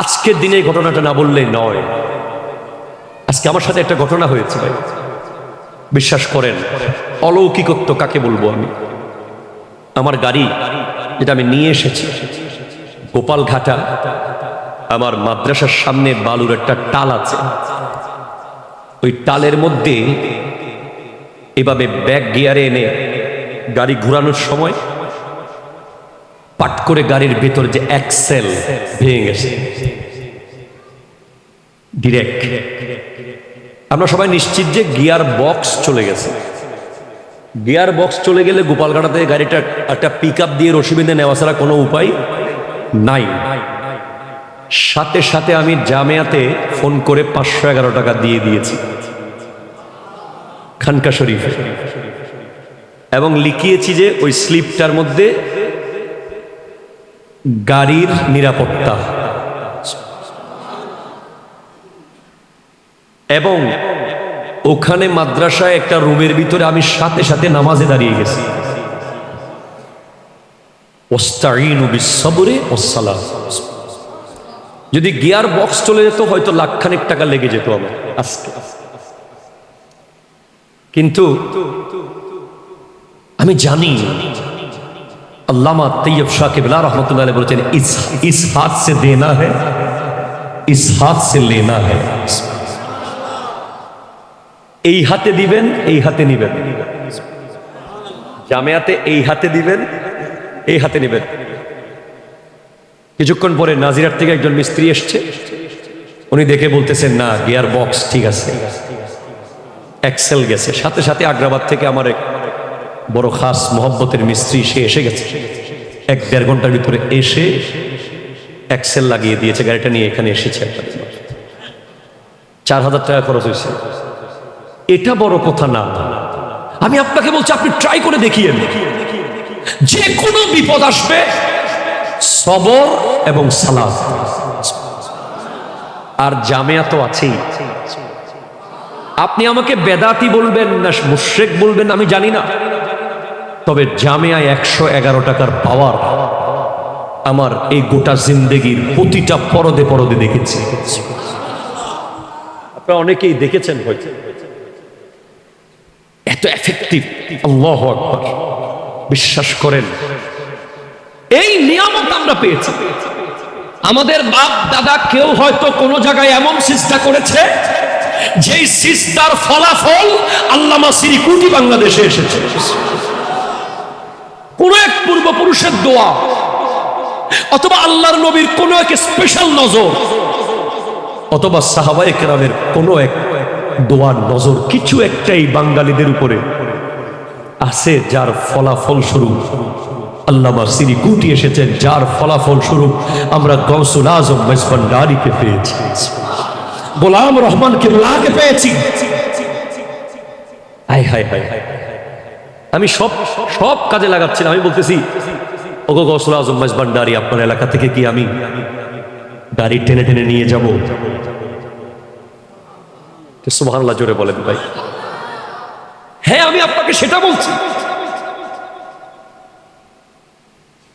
আজকের দিনে ঘটনাটা না বললে নয়। আজকে আমার সাথে একটা ঘটনা হয়েছে ভাই। বিশ্বাস করেন, অলৌকিকত্ব কাকে বলব আমি? আমার গাড়ি যেটা আমি নিয়ে এসেছি, গোপালঘাটা, আমার মাদ্রাসার সামনে বালুর একটা টাল আছে। ওই টালের মধ্যে এভাবে ব্যাক গিয়ারে এনে গাড়ি ঘোরানোর সময় পাট করে গাড়ির ভেতর যে অ্যাক্সেল ভেঙে গেছে। ডিরেক্ট আমরা সবাই নিশ্চিত যে গিয়ার বক্স চলে গেছে। গিয়ার বক্স চলে গেলে গোপালঘাটাতে গাড়িটা একটা পিক আপ দিয়ে রশি বেঁধে নেওয়া ছাড়া কোনো উপায় নাই। সাথে সাথে আমি জামেয়াতে ফোন করে পাঁচশো এগারো টাকা দিয়ে দিয়েছি। খানকা শরীফ। এবং লিখিয়েছি যে ওই স্লিপটার মধ্যে গাড়ির নিরাপত্তা। এবং ওখানে মাদ্রাসায় একটা রুমের ভিতরে আমি সাথে সাথে নামাজে দাঁড়িয়ে গেছি। যদি গিয়ার বক্স চলে যেত, হয়তো লাখখানেক টাকা লেগে যেত আমার আজকে। কিন্তু আমি জানি আল্লামা তৈয়ব শাকিবুল্লাহ রহমতুল্লাহ বলেছেন ইস হাত সে দেনা হ্যাঁ ইস হাত সে লেনা হ্যাঁ এই হাতে দিবেন, এই হাতে নিবেন। জামেয়াতে এই হাতে দিবেন, এই হাতে নিবেন। কিছুক্ষণ পরে নাজিরার থেকে একজন মিস্ত্রি এসছে। উনি দেখে বলতেছেন, না, গিয়ার বক্স ঠিক আছে। এক্সেল গেছে। সাথে সাথে আগ্রাবাদ থেকে আমার এক বড় খাস মোহব্বতের মিস্ত্রি সে এসে গেছে। এক দেড় ঘণ্টার ভিতরে এসে এক্সেল লাগিয়ে দিয়েছে, গাড়িটা নিয়ে এখানে এসেছে চার হাজার টাকা খরচ হয়েছে। এটা বড় কথা না। আমি আপনাকে বলছি, আপনি ট্রাই করে দেখিয়েন যে কোনো বিপদ আসবে, সবর এবং সালাদ আর জামেয়া তো আছেই। আপনি আমাকে বেদাতি বলবেন না, মুশ্রেক বলবেন আমি জানি না। তবে জামিয়ায় একশো এগারো টাকার পাওয়ার আমার এই গোটা জিন্দেগির প্রতিটা পরদে পরদে দেখেছি। আপনারা অনেকেই দেখেছেন এত এফেক্টিভ আল্লাহ আকবার। বিশ্বাস করেন। এই নিয়ামত আমরা পেয়েছি। আমাদের বাপ, দাদা কেউ হয়তো কোনো জায়গায় এমন চেষ্টা করেছে, যেই সিস্টার ফলাফল আল্লামা সিরিকুটি বাংলাদেশে এসেছে। কোন এক পূর্বপুরুষের দোয়া অথবা আল্লাহর নবীর কোন এক স্পেশাল নজর অথবা সাহাবায়ে কেরামের কোন এক দোয়ার নজর কিছু একটাই বাঙালিদের উপরে আছে যার ফলাফল স্বরূপ আল্লামা সিরি কুটি এসেছেন, যার ফলাফল স্বরূপ আমরা গৌসুল আজম মেজবান্ডারিকে পেয়েছি। গোলাম রহমানকে পেয়েছি। হায় হায় হায়। আমি সব সব কাজে লাগাচ্ছিলাম। আমি বলতেছি, ওগো গৌসুল আজম মেজবান্ডারি আপনার এলাকা থেকে কি আমি গাড়ি টেনে টেনে নিয়ে যাব? সুবহানাল্লাহ জোরে বলেন ভাই। হ্যাঁ আমি আপনাকে সেটা বলছি।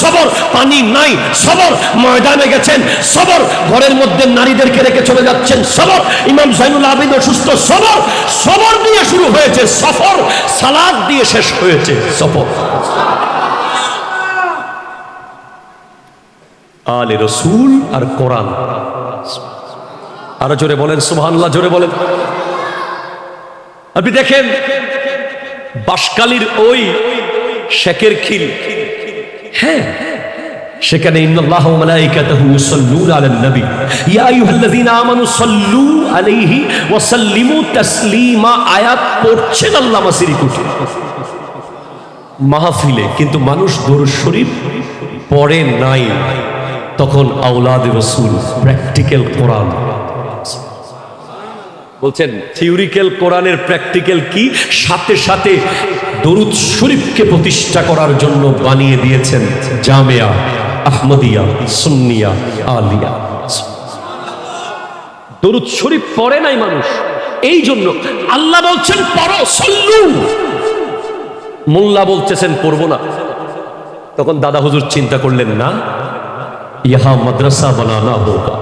সবর, পানি নাই, সবর। ময়দানে গেছেন, সবর। ঘরের মধ্যে নারীদেরকে রেখে চলে যাচ্ছেন, সবর। ইমাম জাইনুল আবিদ অসুস্থ, সবর। সবর দিয়ে শুরু হয়েছে, সফর। সালাদ দিয়ে শেষ হয়েছে, সফর। আলে রসুল আর কোরআন। আরও জোরে বলেন, সুবহানাল্লাহ, জোরে বলেন। আপনি দেখেন বাসকালির ওই শেখের খিল হ্যাঁ সেখানে ইন্নাল্লাহ মালাইকাতাহু ইউসাল্লুনা আলান নবী। ইয়া আইয়ুহাল্লাযীনা আমানু সাল্লু আলাইহি ওয়া সাল্লিমু তাসলিমা, আয়াত পড়ছেন আল্লাহ মাসিরি কুটি। মাহফিলে কিন্তু মানুষ দরুদ শরীফ পড়ে নাই। তখন আওলাদ রসুল প্র্যাকটিক্যাল কোরআন। বলছেন, থিওরিক্যাল কোরআনের প্র্যাকটিক্যাল কি? সাথে সাথে দরুদ শরীফকে প্রতিষ্ঠা করার জন্য বানিয়ে দিয়েছেন জামিয়া, আহমদিয়া, সুন্নিয়া, আলিয়া। দরুদ শরীফ পড়ে নাই মানুষ। এই জন্য আল্লাহ বলছেন, পড়ো, সল্লু। মোল্লা বলতেছেন, পড়ব না। তখন দাদা হুজুর চিন্তা করলেন, না, ইহা মাদ্রাসা বানানা হোগা